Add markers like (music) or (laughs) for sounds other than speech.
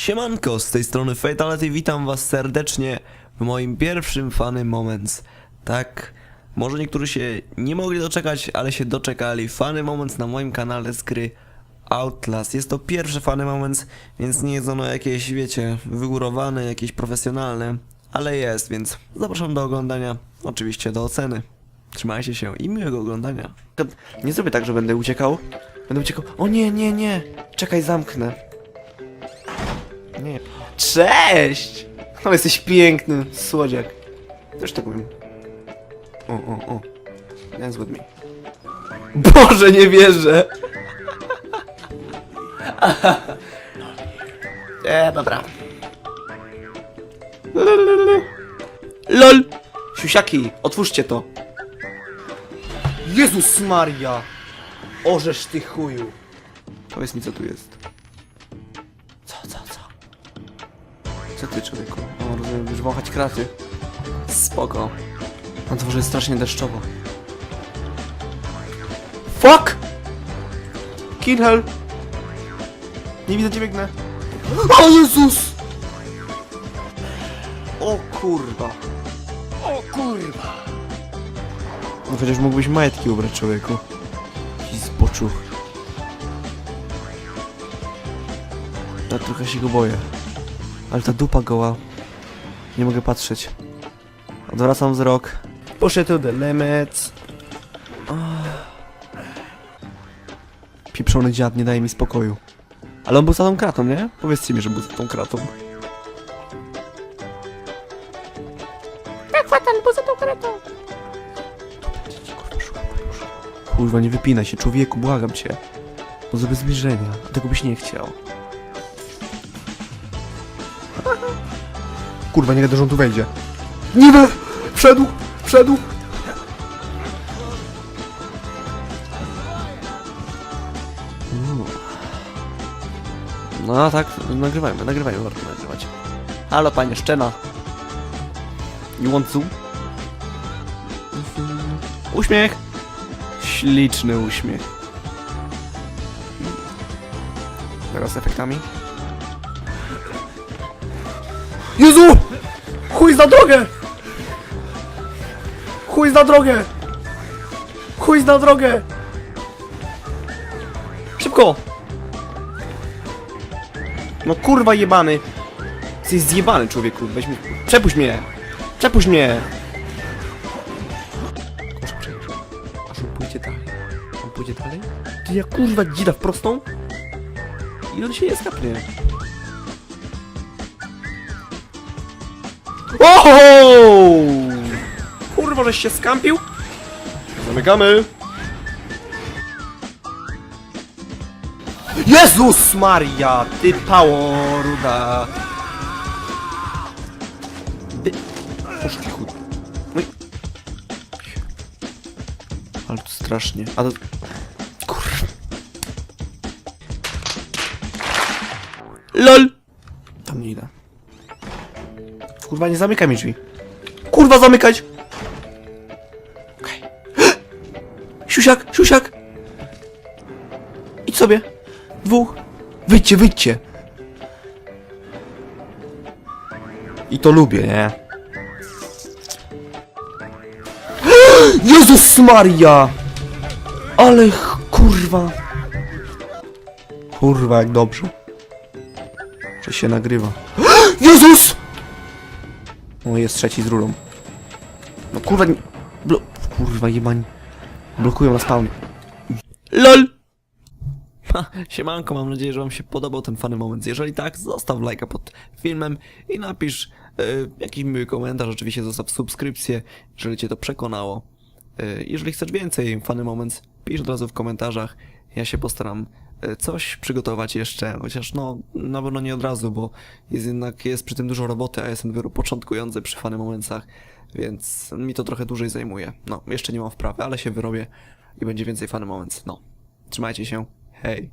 Siemanko, z tej strony Fatality, witam was serdecznie w moim pierwszym Funny Moments. Tak, może niektórzy się nie mogli doczekać, ale się doczekali. Funny Moments na moim kanale z gry Outlast. Jest to pierwszy Funny Moments, więc nie jest ono jakieś, wiecie, wygórowane, jakieś profesjonalne, ale jest, więc zapraszam do oglądania, oczywiście do oceny. Trzymajcie się i miłego oglądania. Nie zrobię tak, że będę uciekał. Będę uciekał. O nie, nie, nie. Czekaj, zamknę. Nie. Cześć! No jesteś piękny, słodziak. Też tak powiem. O, o, o. Dance with me. Boże, nie wierzę! E, dobra. LOL! Siusiaki, otwórzcie to. Jezus Maria! Orzesz ty chuju. Powiedz mi, co tu jest. Co ty, człowieku? O, rozumiem, już wąchać kraty. Spoko. Na dworze jest strasznie deszczowo. Fuck! Kill hell! Nie widzę cię, biegnę. O Jezus! O kurwa. O kurwa. No chociaż mógłbyś majtki ubrać, człowieku. Jakiś zboczuch. Ja trochę się go boję. Ale ta dupa goła. Nie mogę patrzeć. Odwracam wzrok. Push it to the limits. Pieprzony dziad nie daje mi spokoju. Ale on był za tą kratą, nie? Powiedzcie mi, że był za tą kratą. Tak, Fatan, poza tą kratą. Kurwa, nie wypinaj się, człowieku, błagam cię. No zrobię zbliżenia, a tego byś nie chciał. Kurwa, nie że on tu wejdzie. Nie we! Wszedł! Wszedł! No tak, nagrywajmy, nagrywajmy, warto nagrywać. Halo, panie Szczena. You want zoom? Uśmiech! Śliczny uśmiech. Teraz z efektami. Jezu! Chuj za drogę! Chuj za drogę! Chuj za drogę! Szybko! No kurwa jebany! Jesteś zjebany człowieku, weź mi... Przepuść mnie! Przepuść mnie! Przejść. Aż on pójdzie dalej. On pójdzie dalej? Ty jak kurwa dzida w prostą? I on się nie skapnie. Oho! Kurwa, żeś się skampił? Zamykamy! Jezus Maria, ty pało ruda. Ty... Oż ty chud... No i... Ale to strasznie. A to... Kur... LOL! Tam nie idę. Kurwa, nie zamykaj mi drzwi. Kurwa, zamykać! Okej. (gasps) Siusiak, siusiak! Idź sobie. Dwóch. Wyjdźcie, wyjdźcie. I to lubię, nie? (gasps) Jezus Maria! Ale kurwa. Kurwa, jak dobrze. Że się nagrywa. (gasps) Jezus! O, jest trzeci z rurą. No kurwa, nie... Blo... Kurwa, jebani. Blokują na spawnie. LOL! (laughs) Ha, siemanko, mam nadzieję, że wam się podobał ten fany moment. Jeżeli tak, zostaw lajka pod filmem i napisz y, jakiś miły komentarz, oczywiście zostaw subskrypcję, jeżeli cię to przekonało. Y, jeżeli chcesz więcej fany moments, pisz od razu w komentarzach. Ja się postaram coś przygotować jeszcze, chociaż no, na pewno nie od razu, bo jest jednak, jest przy tym dużo roboty, a jestem dopiero początkujący przy fany momentsach, więc mi to trochę dłużej zajmuje. No, jeszcze nie mam wprawy, ale się wyrobię i będzie więcej fany moments. No, trzymajcie się. Hej.